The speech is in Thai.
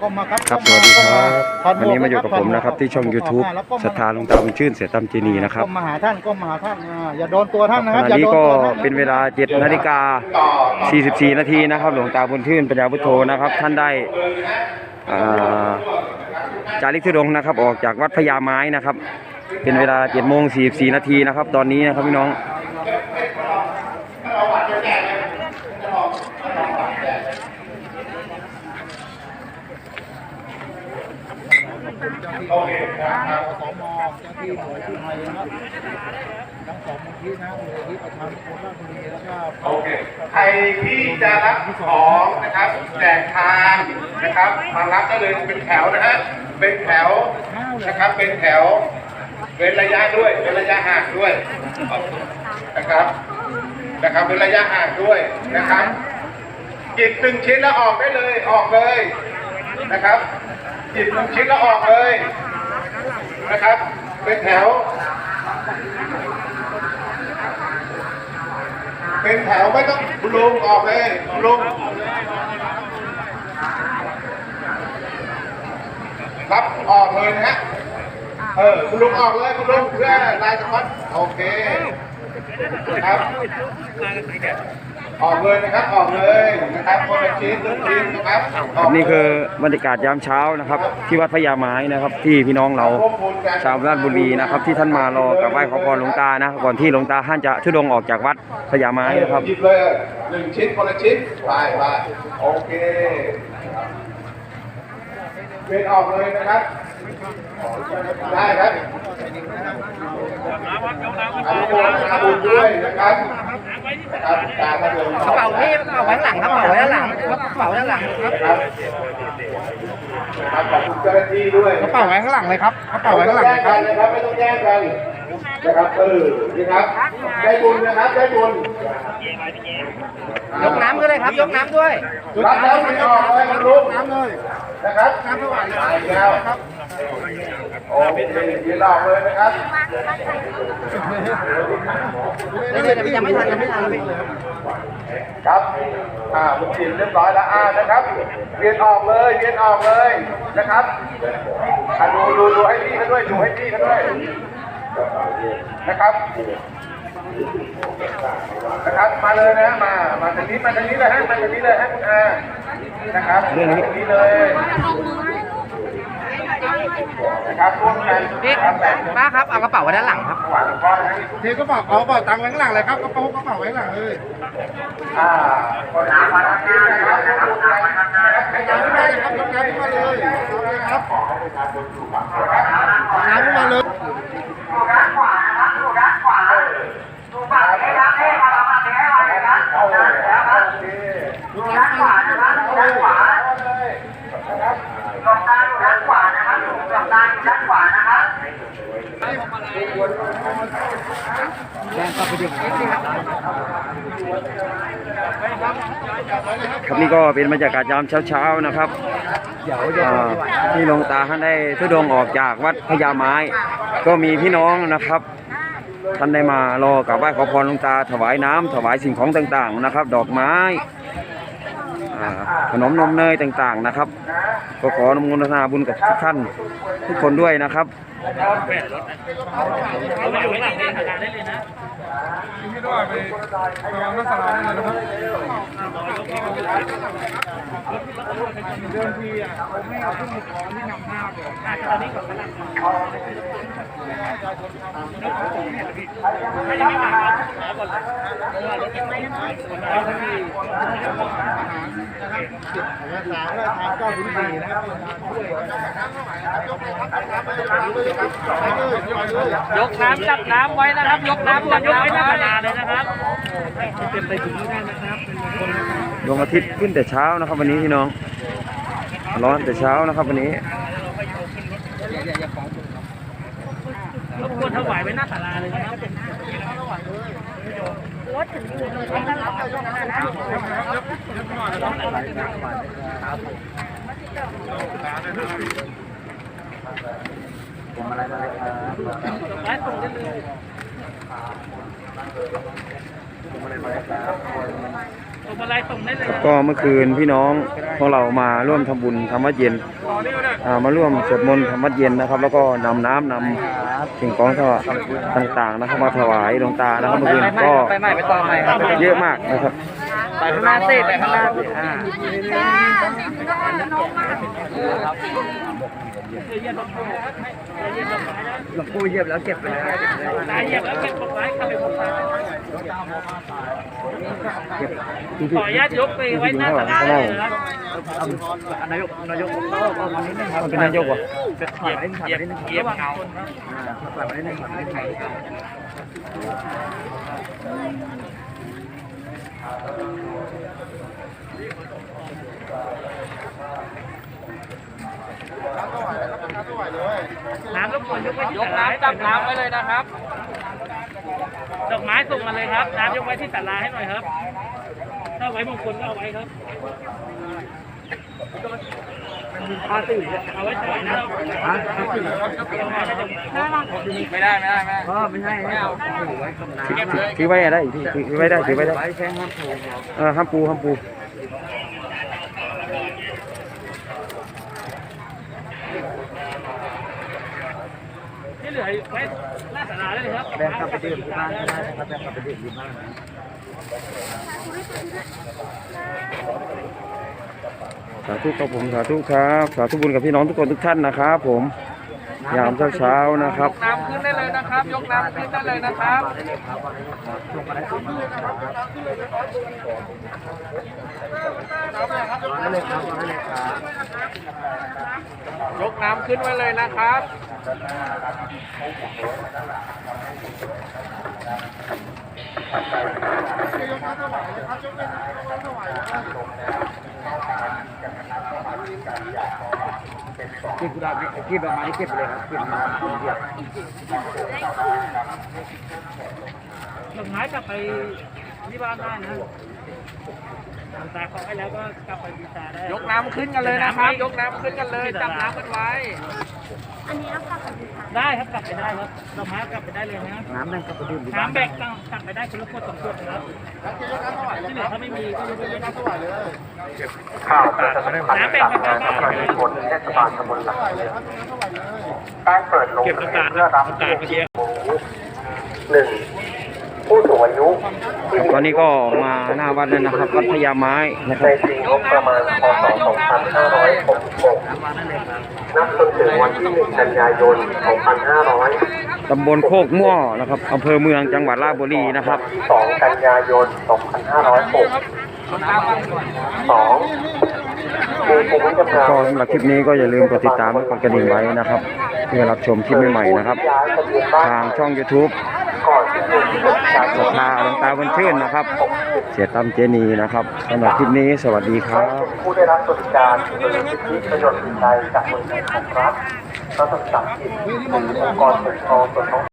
ก้มมาครับครับสวัสดีครับวันนี้มาอยู่กับผมนะครับ ที่ช่อง YouTube ศรัทธาหลวงตาบุญชื่นเสียตามเจนีนะครับก้มมาหาท่านก้มมาหาท่านอ่าอย่าโดนตัวท่านนะคขรับณะอย่านี้โดนก็ตัวท่านนะเป็นเวลา7นาฬิกา 44 นาทีนะครับ หลวงตาบุญชื่นปัญญาพุทโธนะครับ ท่านได้อ่าจาริกธุดงค์นะครับ ออกจากวัดพญาไม้นะครับ เป็นเวลา7โมง44 นาทีนะครับ ตอนนี้นะครับพี่น้อง โอเคครับสมเจ้าที่หน่วยที่ไทยนะครับทั้งสองมูลที่นะมูลที่ประชาชนโคราชบุรีแล้วก็โอเคใครที่จะรับของนะครับแจกทานนะครับมารับได้เลยเป็นแถวนะฮะเป็นแถวนะครับเป็นแถวเป็นระยะด้วยเป็นระยะห่างด้วยนะครับนะครับเป็นระยะห่างด้วยนะครับหยิบหนึ่งชิ้นแล้วออกได้เลยออกเลย นะครับหยิบหนึ่งชิ้นแล้วออกเลยนะครับ เป็นแถว เป็นแถวไม่ต้องคุลุงออกเลยคุลุงรับออกเลยนะฮะเออคุณลุงออกเลยคุณลุงเพื่อลายสก๊อตโอเคครับ ออกเลยนะครับออกเลยนะครับคนละชิ้นหนึ่งชิ้นนะครับออกเลยนี่คือบรรยากาศยามเช้านะครับ ที่วัดพญาไม้นะครับ ที่พี่น้องเราชาวราชบุรีนะครับ ที่ท่านมารอกราบไหว้ขอพรหลวงตานะก่อนที่หลวงตาท่านจะทุดงค์ออกจากวัดพญาไม้นะครับหยิบเลยหนึ่งชิ้นคนละชิ้นไปไปโอเคเป็นออกเลยนะครับได้ครับอนุโมทนาบุญด้วยนะครับ นะครับตามมาเลยกระเป๋านี่กระเป๋าไว้ข้างหลังครับกระเป๋าไว้ข้างหลังกระเป๋าไว้างหลังครับนะครับขอบคุณเจ้าหน้าที่ด้วยกระเป๋าไว้ข้างหลังเลยครับกระเป๋าไว้ข้างหต้ลัองงแย่เลยครับงกันนะครับไม่ต้องแย่งกันนะครับเออนะครับได้บุญนะครับได้บุญยกน้ำก็ได้ครับยกน้ำด้วยรับแล้วไม่ออกเลยคุณลุงน้ำเลยนะครับน้ำเท่าไหร่แล้วครับ โอเคยืนออกเลยนะครับเดี๋ยวเดี๋ยวยังไม่ทันยังไม่ทันเลยครับ อ่ามุจินเรียบร้อยแล้วอ่านะครับเรียนออกเลยเรียนออกเลยนะครับอ่าดูดูดูให้พี่เขาด้วยดูให้พี่เขาด้วยนะครับนะครับมาเลยนะมามาทางนี้มาทางนี้เลยฮะมาทางนี้เลยฮะคุณอานะครับมาทางนี้เลยนะครับร่วมกัน พี่นะครับแบบป้าครับเอากระเป๋าไว้ด้านหลังครับหวานก้อนให้เทกระเป๋าเอากระเป๋าตังค์ไว้ข้างหลังเลยครับกระเป๋ากระเป๋าไว้ข้างหลังเลยอ่าคนอามาทางนี้นะครับร่วมกันนะครับน้ำขึ้นมาเลยครับน้ำขึ้นมาเลยเอาเลยครับน้ำขึ้นมาเลย ดูด้านขวานะครับดูด้านขวาเลยนะครับ ครับนี่ก็เป็นบรรยากาศยามเช้าๆนะครับที่หลวงตาท่านได้ทุดงออกจากวัดพญาไม้ ก็มีพี่น้องนะครับ ท่านได้มารอกราบไหว้ขอพรหลวงตา ถวายน้ำถวายสิ่งของต่างๆนะครับ ดอกไม้ขนมนมเนยต่างๆนะครับ ก็ขออนุโมทนาบุญกับทุกท่านทุกคนด้วยนะครับ พี่ด้วยไปไปยังนักสลาด้วยนะครับเดินทีอะผมไม่เอาขึ้นของที่นำหน้าก่อนตอนนี้ก่อนนะสามและทางเก้าถึงสี่นะครับยกน้ำจับน้ำไว้นะครับ ยกน้ำจับน้ำไว้น้านาเลยนะครับดวงอาทิตย์ขึ้นแต่เช้านะครับ วันนี้พี่น้อง ร้อนแต่เช้านะครับ วันนี้ รบกวนถวายไว้หน้าศาลาเลยนะครับคส่งอะไรส่งได้เลยก็เมื่อคืนพี่น้องของเรามาร่วมทำบุญทำวัดเย็นอ่ามาร่วมสวดมนต์ทำวัดเย็นนะครับ แล้วก็นำน้ำนำ สิ่งของต่างๆนะครับมาถวายหลวงตานะครับเมื่อคืนก็ไปใหม่ไปต่อใหม่ครับเยอะมากนะครับ ไปข้างหน้าสิไปข้างหน้าสิอ่าหลวงปู่เหยียบแล้วเก็บไปเลยตายเหยียบแล้วเก็บตกไว้เข้าไปบนฟ้าขออนุญาตยกไปไว้หน้าตลาดเลยนะครับนายกนายกก็ก็มานิดนึงครับมันเป็นนายกวะถอยไปนิดถอยไปนิดนึงเหยียบเงาถอยไปนิดนึงถอยไปนิดนึง น้ำรบกวนยกไว้ที่ยกน้ำจับน้ำไว้เลยนะครับ ดอกไม้ส่งมาเลยครับ น้ำยกไว้ที่ศาลาให้หน่อยครับ ถ้าไว้มงคลก็เอาไว้ครับเอา ไว้ถวายนะไม่ได้ไม่ได้ไม่ได้ก็ไม่ใช่ไม่เอาถือไว้กับน้ำถือถือไว้ได้พี่ถือถือไว้ได้ถือไว้ได้ไว้แค่ห้ามถูกครับเออห้ามปูห้ามปูที่เหลือไว้หน้าศาลาได้เลยครับแบ่งกลับไปดื่มที่บ้านก็ได้นะครับแบ่งกลับไปดื่มที่บ้าน สาธุครับผมสาธุครับ สาธุบุญกับพี่น้องทุกคนทุกท่านนะครับผมยามเช้าๆนะครับ น้ำขึ้นได้เลยนะครับ ยกน้ำขึ้นได้เลยนะครับได้เลยครับได้เลยครับยกน้ำขึ้นไว้เลยนะครับ เก็บกุหลาบเก็บดอกไม้เก็บไปเลยครับเก็บมาเดียวดอกไม้กลับไปที่บ้านได้นะหลังจากขอให้แล้วก็กลับไปบูชาได้ ยกน้ำขึ้นกันเลยนะครับ ยกน้ำขึ้นกันเลยจับน้ำกันไว้ อันนี้เอากลับไปดูค่ะได้ครับกลับไปได้ครับดอกไม้กลับไปได้เลยนะน้ำแบ่งกลับไปดื่มที่บ้านน้ำแบกต้องกลับไปได้คนละขวดสองขวดนะครับที่เหลือถ้าไม่มีก็ยกไปเลยน้ำถวายเลยข่าวประชาสัมพันธ์น้ำแบ่งจากกันนายได้กำลังผลเทศบาลตำบลหลักเมืองได้เปิดลงทะเบียนเพื่อรับผู้หนึ่งผู้สูงอายุที่ ตอนนี้ก็มาหน้าวัดแล้วนะครับวัดพญาไม้นะคในรับปีงบประมาณพศ 2566 นับจนถึงวันที่ 1 กันยายน 2500 ตำบลโคกม่วนะครับอำเภอเมืองจังหวัดราชบุรีนะครับที่2กันยายน 2506 2มีภูมิลำเนาก็สำหรับคลิปนี้ก็อย่าลืมกดติดตามและกดกระดิ่งไว้นะครับ เพื่อรับชมคลิปใหม่ๆนะครับย้ายทะเบียนบ้านทางช่อง YouTube ก่อนที่จะมีประชาชศรัทธาหลวงตาวันชื่นนะครับ เสียตั้มเจนีนะครับสำหรับคลิปนี้สวัสดีครับผู้ได้รับสวัสดิการหรือสิทธิประโยชน์อื่นใดจากหน่วยงานของรัฐรัฐวิสาหกิจหรือองค์กรปกครองส่วนท้อง